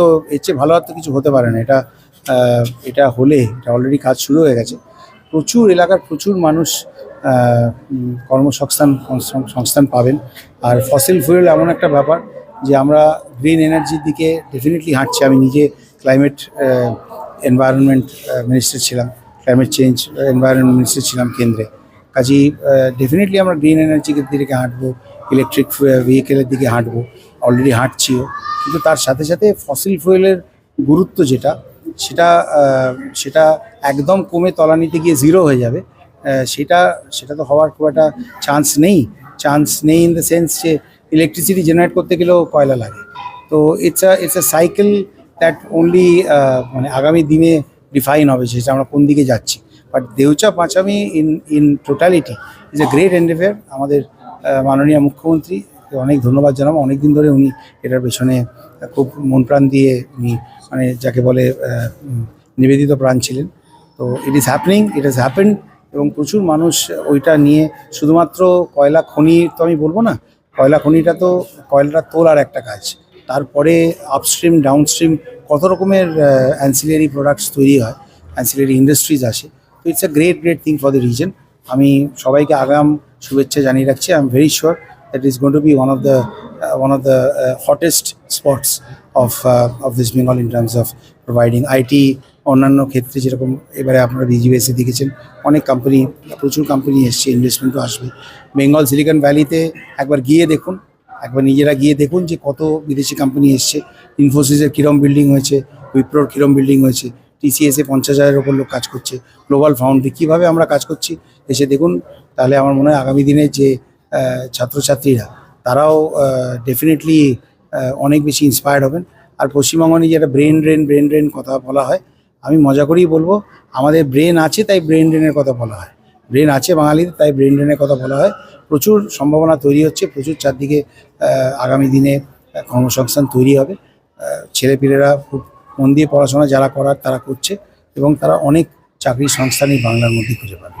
তো এর চেয়ে ভালো আর তো কিছু হতে পারে না। এটা এটা হলে, এটা অলরেডি কাজ শুরু হয়ে গেছে। প্রচুর এলাকার প্রচুর মানুষ কর্মসংস্থান, সংস্থান- সংস্থান পাবেন। আর ফসিল ফুয়েল এমন একটা ব্যাপার যে আমরা গ্রিন এনার্জির দিকে ডেফিনেটলি হাঁটছি। আমি নিজে ক্লাইমেট এনভায়রনমেন্ট মিনিস্টার ছিলাম। ক্লাইমেট চেঞ্জ এনভায়রনমেন্ট মিনিস্টার ছিলাম কেন্দ্রে। কাজেই ডেফিনেটলি আমরা গ্রিন এনার্জির দিকে হাঁটবো। ইলেকট্রিক ভেহিকেলের দিকে হাঁটবো। অলরেডি হাঁটছিও। কিন্তু তার সাথে সাথে ফসিল ফুয়েলের গুরুত্ব যেটা, সেটা সেটা একদম কমে তলানিতে গিয়ে জিরো হয়ে যাবে। সেটা সেটা তো হওয়ার খুব একটা চান্স নেই। চান্স নেই ইন দ্য সেন্স যে ইলেকট্রিসিটি জেনারেট করতে গেলেও কয়লা লাগে। তো it's a it's a cycle that only মানে আগামী দিনে ডিফাইন হবে সেটা আমরা কোন দিকে যাচ্ছি। But Deucha Pachami in in totality is a great endeavour আমাদের মাননীয় মুখ্যমন্ত্রী অনেক ধন্যবাদ জানাব। অনেক দিন ধরে উনি এটার পেছনে খুব মন প্রাণ দিয়ে উনি মানে যাকে বলে নিবেদিত প্রাণ ছিলেন। তো it is happening it is happen এবং প্রচুর মানুষ ওইটা নিয়ে শুধুমাত্র কয়লা খনি তো আমি বলব না, কয়লা খনিটা তো, কয়লাটা তোলার একটা কাজ। তারপরে আপস্ট্রিম ডাউনস্ট্রিম কত রকমের অ্যান্সিলারি প্রোডাক্টস তৈরি হয় অ্যান্সিলারি ইন্ডাস্ট্রিজ আসে। তো it's a great great thing for the reason আমি সবাইকে আগাম শুভেচ্ছা জানিয়ে রাখছি। I am very sure that is going to be one of the one of the hottest spots of of West Bengal in terms of providing IT অন্যান্য ক্ষেত্রে যেরকম এবারে আপনারা বিজিবিএসে দেখেছেন, অনেক কোম্পানি প্রচুর কোম্পানি এসছে ইনভেস্টমেন্টও আসবে। বেঙ্গল সিলিকন ভ্যালিতে একবার গিয়ে দেখুন, একবার নিজেরা গিয়ে দেখুন যে কত বিদেশি কোম্পানি এসছে। ইনফোসিসের কিরম বিল্ডিং হয়েছে উইপ্রোর কিরম বিল্ডিং হয়েছে টিসিএসে পঞ্চাশ হাজারের ওপর লোক কাজ করছে গ্লোবাল ফাউন্ডারি কীভাবে আমরা কাজ করছি, এসে দেখুন। তাহলে আমার মনে হয় আগামী দিনে যে ছাত্রছাত্রীরা, তারাও ডেফিনেটলি অনেক বেশি ইন্সপায়ার্ড হবেন। আর পশ্চিমবঙ্গ নিয়ে যেটা ব্রেন ড্রেন ব্রেন ড্রেন কথা বলা হয়, আমি মজা করেই বলব, আমাদের ব্রেন আছে তাই ব্রেন ড্রেনের কথা বলা হয়। ব্রেন আছে বাঙালিদের তাই ব্রেন ড্রেনের কথা বলা হয়। প্রচুর সম্ভাবনা তৈরি হচ্ছে, প্রচুর চারদিকে আগামী দিনে কর্মসংস্থান তৈরি হবে। ছেলেপিলেরা খুব মন দিয়ে পড়াশোনা যারা করার, তারা করছে এবং তারা অনেক চাকরির সংস্থানই বাংলার মধ্যে খুঁজে পাবে।